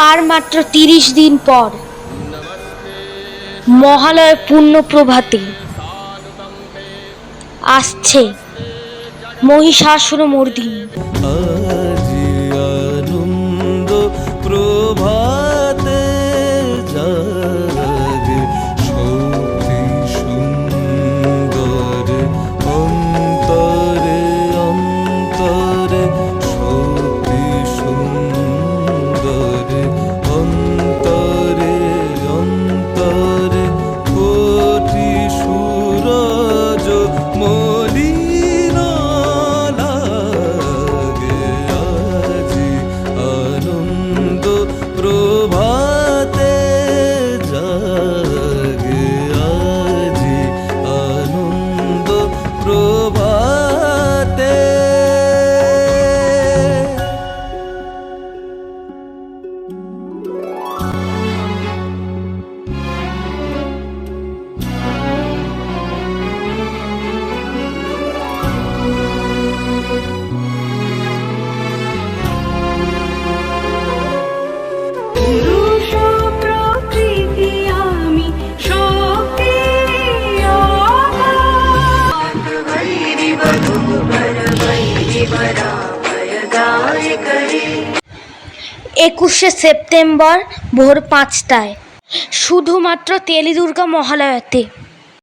আর মাত্র তিরিশ দিন পর মহালয় পূর্ণ প্রভাতে আসছে মহিষাসুর মর্দিনী একুশে সেপ্টেম্বর ভোর পাঁচটায়। শুধুমাত্র তেলিদুর্গা মহালয়াতে।